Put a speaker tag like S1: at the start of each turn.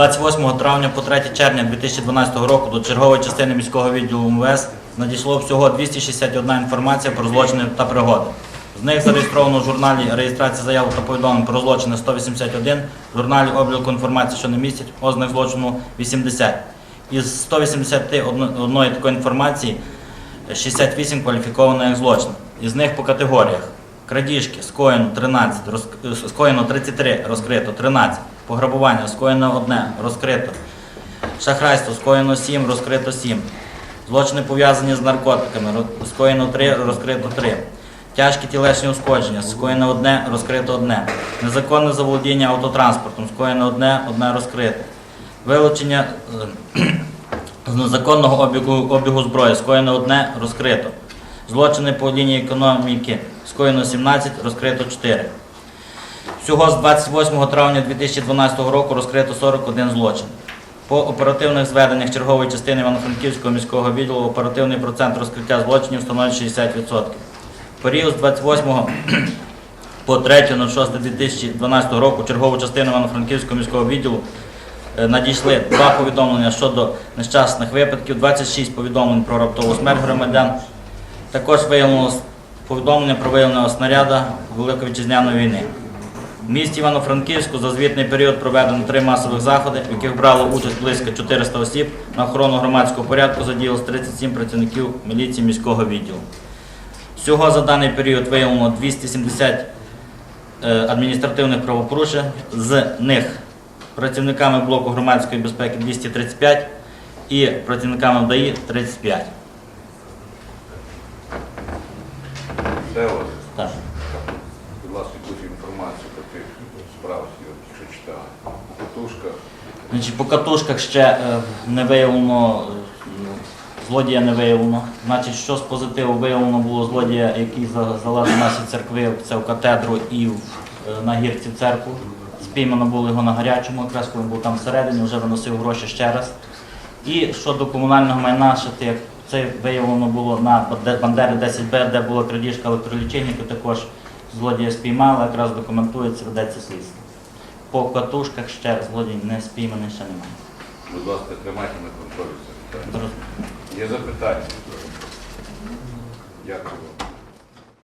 S1: Значить, з 28 травня по 3 червня 2012 року до чергової частини міського відділу МВС надійшло всього 261 інформація про злочини та пригоди. З них зареєстровано в журналі реєстрації заяв та повідомлень про злочини 181, в журналі обліку інформації, що не містять ознак злочину 80. Із 181 такої інформації 68 кваліфіковано як злочин. Із них по категоріях. Крадіжки скоєно 13, роз- е, скоєно 33, розкрито 13. Пограбування скоєно 1, розкрито. Шахрайство скоєно 7, розкрито 7. Злочини пов'язані з наркотиками, скоєно 3, розкрито 3. Тяжкі тілесні ушкодження, скоєно 1, розкрито 1. Незаконне заволодіння автотранспортом, скоєно 1, 1 розкрите. Вилучення е, з незаконного обігу, обігу зброї скоєно одне, розкрито. Злочини по лінії економіки скоєно 17, розкрито 4. Всього з 28 травня 2012 року розкрито 41 злочин. По оперативних зведеннях чергової частини Івано-Франківського міського відділу оперативний процент розкриття злочинів становить 60%. В період з 28 по 3.06.2012 року чергову частину Івано-Франківського міського відділу е, надійшли два повідомлення щодо нещасних випадків, 26 повідомлень про раптову смерть громадян. Також виявлено повідомлення про виявлення снаряда Великої війни. В місті Івано-Франківську за звітний період проведено три масових заходи, в яких брало участь близько 400 осіб. На охорону громадського порядку задіялось 37 працівників міліції міського відділу. Всього за даний період виявлено 270 е, адміністративних правопорушень, з них працівниками блоку громадської безпеки 235 і працівниками ДАІ 35.
S2: Де у вас?
S1: Так.
S2: Інформацію по тих справах, що читали. У катушках.
S1: Значить, по катушках ще е, не виявлено, е, злодія не виявлено. Значить, що з позитиву виявлено було злодія, який за- залазив наші церкви, це в катедру і в, е, на гірці в церкву. Спіймано було його на гарячому, якраз коли він був там всередині, вже виносив гроші ще раз. І щодо комунального майна, ще те, це виявлено було на Бандери 10Б, де була крадіжка електролічильників, також злодія спіймали, якраз документується, ведеться слідство. По катушках ще злодій не спійманий, ще немає.
S2: Будь ласка, тримайте на контролі це питання. Є запитання? Дякую. вам.